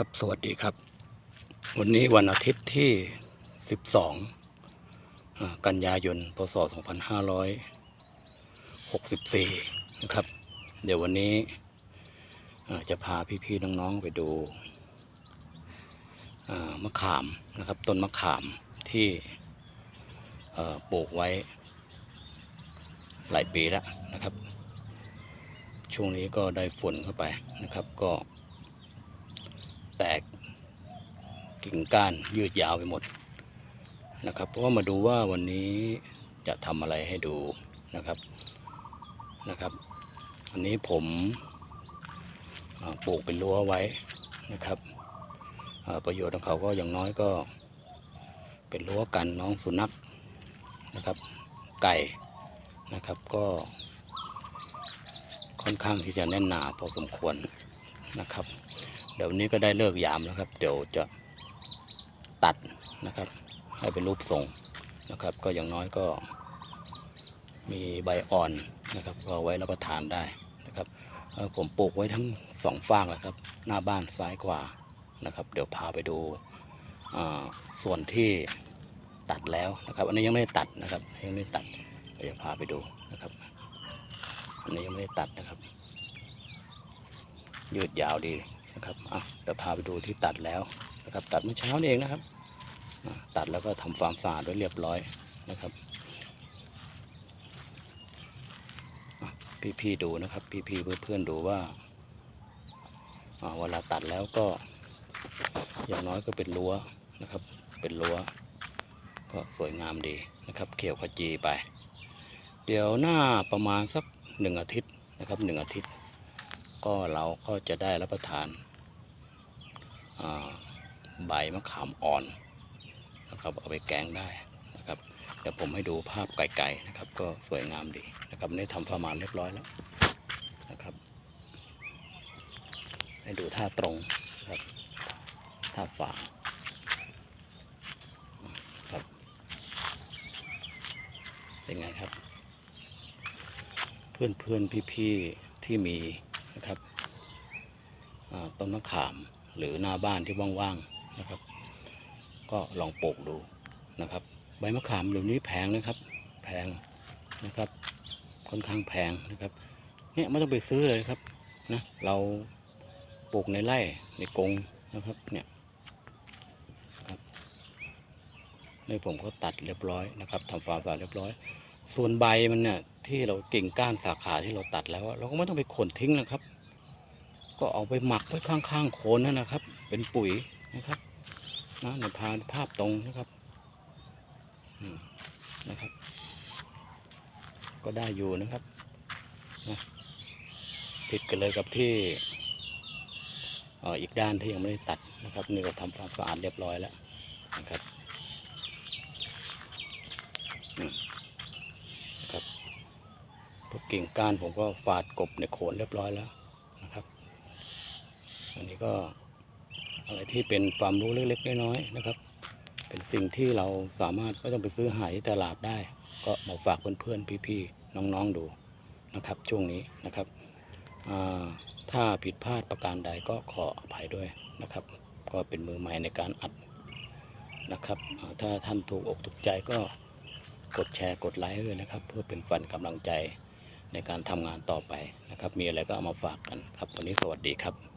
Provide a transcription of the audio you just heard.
ครับสวัสดีครับ วันนี้วันอาทิตย์ที่ 12อ่ากันยายน พศ 2564 นะครับ เดี๋ยววันนี้จะพาพี่ๆน้องๆไปดูมะขามนะครับต้นมะขามที่ปลูกไว้หลายปีแล้วนะครับ ช่วงนี้ก็ได้ฝนเข้าไปนะครับก็ แตกกิ่งก้านยืดยาวไปหมดนะครับเพราะมาดูว่าวันนี้จะทำอะไรให้ดูนะครับนะครับ อันนี้ผมปลูกเป็นรั้วไว้นะครับประโยชน์ของเขาก็อย่างน้อยก็ เป็นรั้วกันน้องสุนัขนะครับ ไก่นะครับก็ค่อนข้างที่จะแน่นหนาพอสมควรนะครับ เดี๋ยววันนี้ก็ได้เลิกยามแล้วครับ เดี๋ยวจะตัดนะครับ ให้เป็นรูปทรงนะครับ ก็อย่างน้อยก็ มีใบอ่อนนะครับก็เอาไว้รับประทานได้นะครับผมปลูกไว้ทั้งสองฝากแล้วครับ หน้าบ้านซ้ายขวานะครับ เดี๋ยวพาไปดูส่วนที่ตัดแล้วนะครับ อันนี้ยังไม่ได้ตัดนะครับ ยังไม่ได้ตัดเดี๋ยวพาไปดูนะครับ อันนี้ยังไม่ได้ตัดนะครับ ยืดยาวดี นะครับอะเดี๋ยวพาไปดูที่ตัดแล้วนะครับตัดเมื่อเช้านี่เองนะครับ ตัดแล้วก็ทำความสะอาดไว้เรียบร้อยนะครับพี่ๆดูนะครับ พี่ๆเพื่อนๆดูว่าเวลาตัดแล้วก็ อย่างน้อยก็เป็นรั้วนะครับ เป็นรั้วก็สวยงามดีนะครับ เขียวขจีไป เดี๋ยวหน้าประมาณสักหนึ่งอาทิตย์นะครับหนึ่งอาทิตย์ ก็เราก็จะได้รับประทาน ใบมะขามอ่อนนะครับเอาไปแกงได้นะครับเดี๋ยวผมให้ดูภาพไกลๆนะครับ ก็สวยงามดีนะครับนี่ทำประมาณเรียบร้อยแล้วนะครับ ให้ดูท่าตรงนะครับท่าฝางครับ เป็นไงครับ เพื่อนเพื่อนพี่ๆที่มีนะครับต้นมะขาม หรือหน้าบ้านที่ว่างๆนะครับ ก็ลองปลูกดูนะครับ ใบมะขามเดี๋ยวนี้แพงนะครับ แพงนะครับ ค่อนข้างแพงนะครับเนี่ยไม่ต้องไปซื้อเลยครับนะเราปลูกในไร่ในกรงนะครับเนี่ยครับนี่ผมก็ตัดเรียบร้อยนะครับทำฟาร์มสะอาดเรียบร้อย ส่วนใบมันเนี่ยที่เรากิ่งก้านสาขาที่เราตัดแล้ว เราก็ไม่ต้องไปขนทิ้งนะครับ ก็เอาไปหมักไว้ข้างๆโคนนั่นนะครับ เป็นปุ๋ยนะครับนะในพานภาพตรงนะครับนะครับ ก็ได้อยู่นะครับนะติดกันเลยกับที่ออีกด้านที่ยังไม่ได้ตัดนะครับ นี่ก็ทำความสะอาดเรียบร้อยแล้วนะครับอืมครับพวกกิ่งก้านผมก็ฝาดกบในโคนเรียบร้อยแล้ว อันนี้ก็อะไรที่เป็นความรู้เล็กๆน้อยๆนะครับ เป็นสิ่งที่เราสามารถไม่ต้องไปซื้อหายที่ตลาดได้ ก็มาฝากเพื่อนๆพี่ๆน้องๆดูนะครับช่วงนี้นะครับถ้าผิดพลาดประการใดก็ขออภัยด้วยนะครับ ก็เป็นมือใหม่ในการอัดนะครับถ้าท่านถูกอกถูกใจก็กดแชร์กดไลค์ด้วยนะครับ เพื่อเป็นฝันกำลังใจในการทำงานต่อไปนะครับ มีอะไรก็เอามาฝากกันครับวันนี้สวัสดีครับ